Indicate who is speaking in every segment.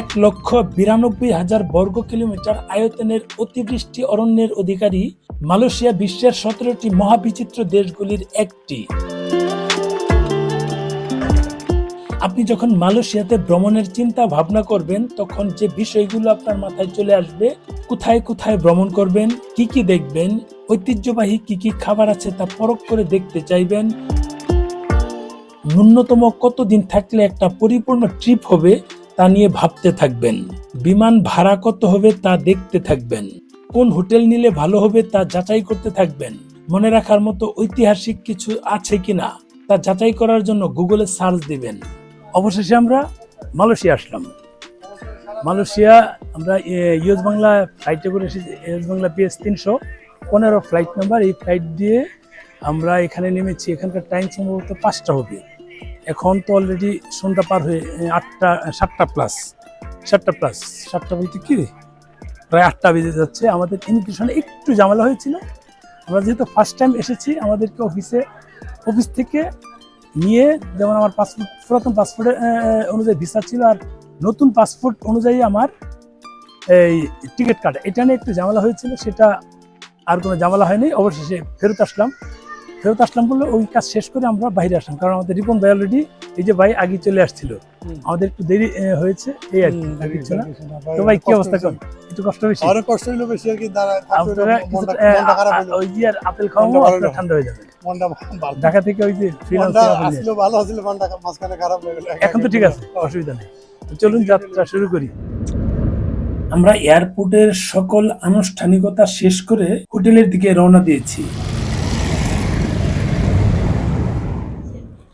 Speaker 1: এক লক্ষ বিরানব্বই হাজার বর্গ কিলোমিটার আয়তনের অতিবৃষ্টি অরণ্যের অধিকারী মালয়েশিয়া বিশ্বের সতেরোটি মহাবিচিত্র দেশগুলির একটি। আপনি যখন মালয়েশিয়াতে ভ্রমণের চিন্তা ভাবনা করবেন, তখন যে বিষয়গুলো আপনার মাথায় চলে আসবে, কোথায় কোথায় ভ্রমণ করবেন, কি কি দেখবেন, ঐতিহ্যবাহী কি কি খাবার আছে তা পরখ করে দেখতে চাইবেন। ন্যূনতম কতদিন থাকলে একটা পরিপূর্ণ ট্রিপ হবে তা নিয়ে ভাবতে থাকবেন। বিমান ভাড়া কত হবে তা দেখতে থাকবেন। কোন হোটেল নিলে ভালো হবে তা যাচাই করতে থাকবেন। মনে রাখার মতো ঐতিহাসিক কিছু আছে কিনা তা যাচাই করার জন্য গুগলে সার্চ দিবেন। অবশেষে আমরা মালয়েশিয়া আসলাম। মালয়েশিয়া, আমরা ইউএস বাংলা ফ্লাইটে করে এসেছি। ইউএস বাংলা পিএস তিনশো পনেরো ফ্লাইট নাম্বার। এই ফ্লাইট দিয়ে আমরা এখানে নেমেছি। এখানকার টাইম সম্ভবত পাঁচটা হবে। এখন তো অলরেডি সন্ধ্যা পার হয়ে আটটা সাতটা প্লাস সাতটা প্লাস সাতটা বলতে কী? প্রায় আটটা বেজে যাচ্ছে। আমাদের ইমিগ্রেশনে একটু ঝামেলা হয়েছিল। আমরা যেহেতু ফার্স্ট টাইম এসেছি, আমাদেরকে অফিসে অফিস থেকে নিয়ে যেমন আমার পাসপোর্ট পুরাতন পাসপোর্টের অনুযায়ী ভিসা ছিল আর নতুন পাসপোর্ট অনুযায়ী আমার এই টিকিট কাটা এটা নিয়ে একটু ঝামেলা হয়েছিল, সেটা আর কোনো ঝামেলা হয়নি। অবশেষে ফেরত আসলাম। ফেরত আসলাম বললে ওই কাজ শেষ করে আমরা বাইরে আসলাম। কারণ আমাদের রিপন ভাই অলরেডি এই যে ভাই আগে চলে আসছিল। আমাদের একটু দেরি হয়েছে এই আর কি না। তো ভাই কি অবস্থা কেমন একটু কষ্ট বেশি
Speaker 2: আরও কষ্ট হইল বেশি আর কি
Speaker 1: ওই যে আর আপেল খাওয়াবো
Speaker 2: মনটা
Speaker 1: আপনার ঠান্ডা হয়ে যাবে। ঢাকা থেকে ওই যে
Speaker 2: ভালো মনটা মাঝখানে খারাপ হয়ে গেল।
Speaker 1: এখন তো ঠিক আছে অসুবিধা নেই। তো চলুন যাত্রা শুরু করি। আমরা এয়ারপোর্টের সকল আনুষ্ঠানিকতা শেষ করে হোটেলের দিকে রওনা দিয়েছি।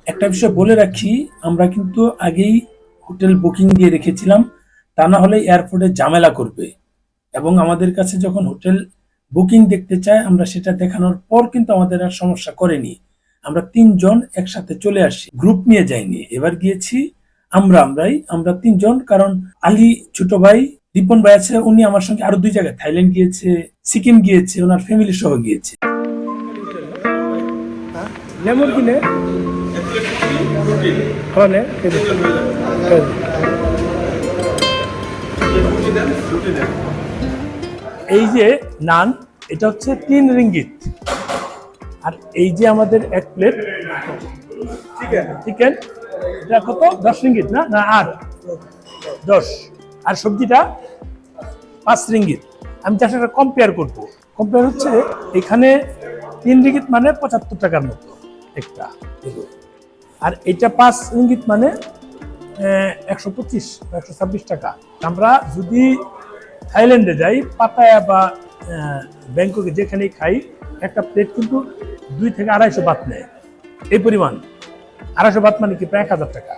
Speaker 1: একটা বিষয় বলে রাখি, আমরা কিন্তু আগেই হোটেল বুকিং দিয়ে রেখেছিলাম, তা না হলে এয়ারপোর্টে ঝামেলা করবে। এবং আমাদের কাছে যখন হোটেল বুকিং দেখতে চায়, আমরা সেটা দেখানোর পর কিন্তু আমাদের আর সমস্যা করেনি। আমরা তিনজন একসাথে চলে আসি, গ্রুপ নিয়ে যাইনি। এবার গিয়েছি আমরা, আমরাই, আমরা তিনজন, কারণ আলী ছোট ভাই, রিপন ভাই আছে, উনি আমার সঙ্গে আরও দুই জায়গায়, থাইল্যান্ড গিয়েছে, সিকিম গিয়েছে, ওনার ফ্যামিলি সহ গিয়েছে। লেমন কিনে হলে এই যে নান এটা হচ্ছে তিন রিঙ্গিত। আর এই যে আমাদের এক প্লেট চিকেন। এটা কত? দশ রিঙ্গিত না? না আট। দশ। আর সবজিটা? পাঁচ রিঙ্গিত। আমি যার সাথে কম্পেয়ার করব। কম্পেয়ার হচ্ছে এখানে তিন রিঙ্গিত মানে পঁচাত্তর টাকার মতো। একটা আর এটা পাঁচ ইঙ্গিত মানে একশো পঁচিশ বা একশো ছাব্বিশ টাকা। আমরা যদি থাইল্যান্ডে যাই, পাতায়া বা ব্যাংককে যেখানেই খাই, একটা প্লেট কিন্তু দুই থেকে আড়াইশো বাত নেয়। এই পরিমাণ। আড়াইশো বাত মানে কি? প্রায় এক হাজার টাকা।